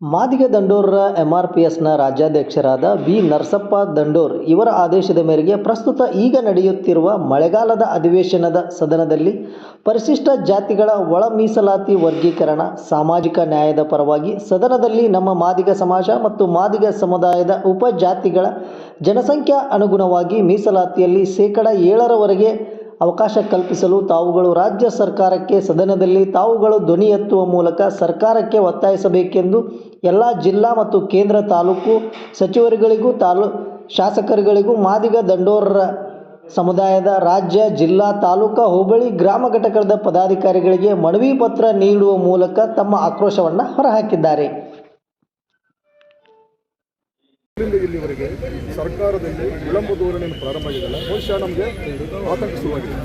ಮಾದಿಗ ದಂಡೋರರ ಎಂಆರ್ಪಿಎಸ್ನ ರಾಜ್ಯಾಧ್ಯಕ್ಷರಾದ ವಿ. ನರಸಪ್ಪ ದಂಡೋರ್ ಇವರ ಆದೇಶದ ಮೇರೆಗೆ ಪ್ರಸ್ತುತ ಈಗ ನಡೆಯುತ್ತಿರುವ ಮಳೆಗಾಲದ ಅಧಿವೇಶನದ ಸದನದಲ್ಲಿ ಪರಿಶಿಷ್ಟ ಜಾತಿಗಳ ಒಳ ಮೀಸಲಾತಿ ವರ್ಗೀಕರಣ, ಸಾಮಾಜಿಕ ನ್ಯಾಯದ ಪರವಾಗಿ ಸದನದಲ್ಲಿ ನಮ್ಮ ಮಾದಿಗ ಸಮಾಜ ಮತ್ತು ಮಾದಿಗ ಸಮುದಾಯದ ಉಪಜಾತಿಗಳ ಜನಸಂಖ್ಯಾ ಅನುಗುಣವಾಗಿ ಮೀಸಲಾತಿಯಲ್ಲಿ ಶೇಕಡ ಏಳರವರೆಗೆ ಅವಕಾಶ ಕಲ್ಪಿಸಲು ತಾವುಗಳು ರಾಜ್ಯ ಸರ್ಕಾರಕ್ಕೆ ಸದನದಲ್ಲಿ ತಾವುಗಳು ಧ್ವನಿ ಎತ್ತುವ ಮೂಲಕ ಸರ್ಕಾರಕ್ಕೆ ಒತ್ತಾಯಿಸಬೇಕೆಂದು ಎಲ್ಲ ಜಿಲ್ಲಾ ಮತ್ತು ಕೇಂದ್ರ ತಾಲೂಕು ಸಚಿವರುಗಳಿಗೂ ತಾಲೂ, ಶಾಸಕರುಗಳಿಗೂ ಮಾದಿಗ ದಂಡೋರರ ಸಮುದಾಯದ ರಾಜ್ಯ, ಜಿಲ್ಲಾ, ತಾಲೂಕ, ಹೋಬಳಿ, ಗ್ರಾಮ ಘಟಕದ ಪದಾಧಿಕಾರಿಗಳಿಗೆ ಮನವಿ ಪತ್ರ ನೀಡುವ ಮೂಲಕ ತಮ್ಮ ಆಕ್ರೋಶವನ್ನು ಹೊರಹಾಕಿದ್ದಾರೆ. ಇಲ್ಲಿಂದ ಇಲ್ಲಿವರೆಗೆ ಸರ್ಕಾರದಲ್ಲಿ ವಿಳಂಬ ಧೋರಣೆಯನ್ನು ಪ್ರಾರಂಭ ಆಗಿದೆ ಬಹುಶಃ ನಮಗೆ ಆತಂಕ ಶುರುವಾಗಿದೆ.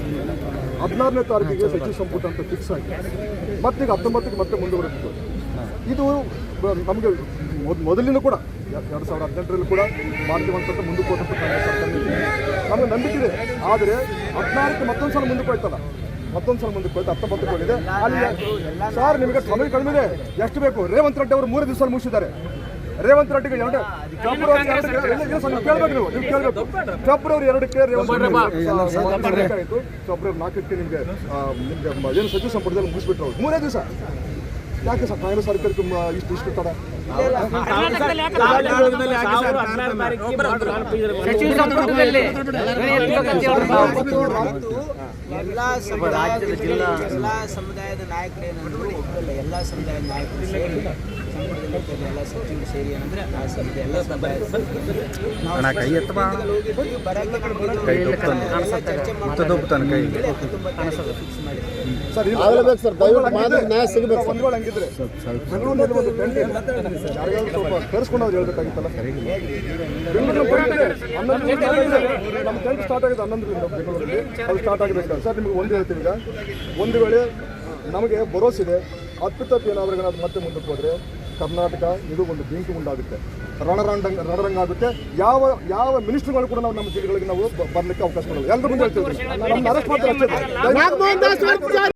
ಹದಿನಾರನೇ ತಾರೀಕಿಗೆ ಸಚಿವ ಸಂಪುಟ ಅಂತ ಫಿಕ್ಸ್ ಆಗಿ ಮತ್ತೀಗ ಹತ್ತೊಂಬತ್ತಕ್ಕೆ ಮತ್ತೆ ಮುಂದುವರೆದಿತ್ತು. ಇದು ನಮಗೆ ಮೊದ್, ಮೊದಲಿನ ಕೂಡ, ಎರಡು ಸಾವಿರದ ಹದಿನೆಂಟರಲ್ಲಿ ಕೂಡ ಮಾಡ್ತೀವಂತ ಮುಂದಕ್ಕೆ ಹೋದಂಥ ನಮಗೆ ನಂಬಿಕೆ ಇದೆ. ಆದರೆ ಹದಿನಾರಕ್ಕೆ ಮತ್ತೊಂದು ಸಲ ಮುಂದಕ್ಕೆ ಹೋಯ್ತಲ್ಲ, ಮತ್ತೊಂದು ಸಲ ಮುಂದಕ್ಕೆ ಹೋಯ್ತು, ಹತ್ತೊಂಬತ್ತಕ್ಕೆ ಹೋಗಿದೆ. ಅಲ್ಲಿ ಸರ್ ನಿಮಗೆ ಸಮಯ ಕಡಿಮೆ ಇದೆ. ಎಷ್ಟು ಬೇಕು? ರೇವಂತ್ ರೆಡ್ಡಿ ಅವರು ಮೂರು ದಿವಸ ಮುಗಿಸಿದ್ದಾರೆ. ರೇವಂತ್ ರೆಡ್ಡಿಗೆ ಎರಡು ಫೆಬ್ರವರಿ ಕೇಳ್ಬೇಕು ನೀವು ನೀವು ಕೇಳಬೇಕು. ಫೆಬ್ರವರಿ ಎರಡಕ್ಕೆ ರೇವಂತ್ ರೆಡ್ಡಿ ಫೆಬ್ರವರಿ ನಾಲ್ಕಕ್ಕೆ ನಿಮಗೆ ನಿಮಗೆ ಏನು ಸಚಿವ ಸಂಪುಟದಲ್ಲಿ ಮುಗಿಸ್ಬಿಟ್ರು ಮೂರೇ ದಿವಸ? ಯಾಕೆ ಸರ್ ಕಾಂಗ್ರೆಸ್ ಸರ್ಕಾರಕ್ಕೆ ಇಷ್ಟು ಇಷ್ಟು ತಡ? ಸಚಿವ ಸಂಪುಟದಲ್ಲಿ ಎಲ್ಲ ಸಮುದಾಯದ ಎಲ್ಲ ಸಮುದಾಯದ ನಾಯಕರು ಏನಂದ್ರು ಒಬ್ಬರಲ್ಲ ಎಲ್ಲ ಸಮುದಾಯದ ನಾಯಕರು ಸೇರಿ ಸಂಪುಟದಲ್ಲಿ ಎಲ್ಲ ಸಚಿವರು ಸೇರಿ ಏನಂದ್ರೆ ಆ ಸಮುದಾಯ ಎಲ್ಲ ಮಾದರಿ ನ್ಯಾಯ ಸಿಗಬೇಕು ಯಾರಿಗಾದ್ರೂ ಸ್ವಲ್ಪ ಹೇಳ್ಬೇಕಾಗಿತ್ತಲ್ಲ? ಇದೆ. ಹನ್ನೊಂದು ಗಂಟೆ ಆಗಿದೆ. ನಮ್ಮ ಟೆಂಟ್ ಸ್ಟಾರ್ಟ್ ಆಗಿದೆ ಹನ್ನೊಂದರಿಂದ ಬೆಂಗಳೂರಲ್ಲಿ. ಅದು ಸ್ಟಾರ್ಟ್ ಆಗಬೇಕು ಸರ್. ನಿಮಗೆ ಒಂದು ಹೇಳ್ತೀನಿ ಈಗ. ಒಂದು ವೇಳೆ ನಮಗೆ ಭರೋಸಿದೆ ಅತ್ಯುತ್ತಪ್ಪ ಏನಾದ್ರೂ ಏನಾದ್ರು ಮತ್ತೆ ಮುಂದಕ್ಕೆ ಹೋದರೆ ಕರ್ನಾಟಕ ಇದು ಒಂದು ಬೆಂಕಿ ಉಂಟಾಗುತ್ತೆ ರಣರಂಗ ರಣರಂಗ ಆಗುತ್ತೆ. ಯಾವ ಯಾವ ಮಿನಿಸ್ಟರ್ಗಳು ಕೂಡ ನಾವು ನಮ್ಮ ಜಿಲ್ಲೆಗಳಿಗೆ ನಾವು ಬರ್ಲಿಕ್ಕೆ ಅವಕಾಶ ಕೊಡಲ್ಲ. ಎಲ್ಲರೂ ಮುಂದೆ ಹೇಳ್ತೀವಿ ನಮ್ಮ ಅರೆಸ್ಟ್ ಮಾಡ್ತಾರೆ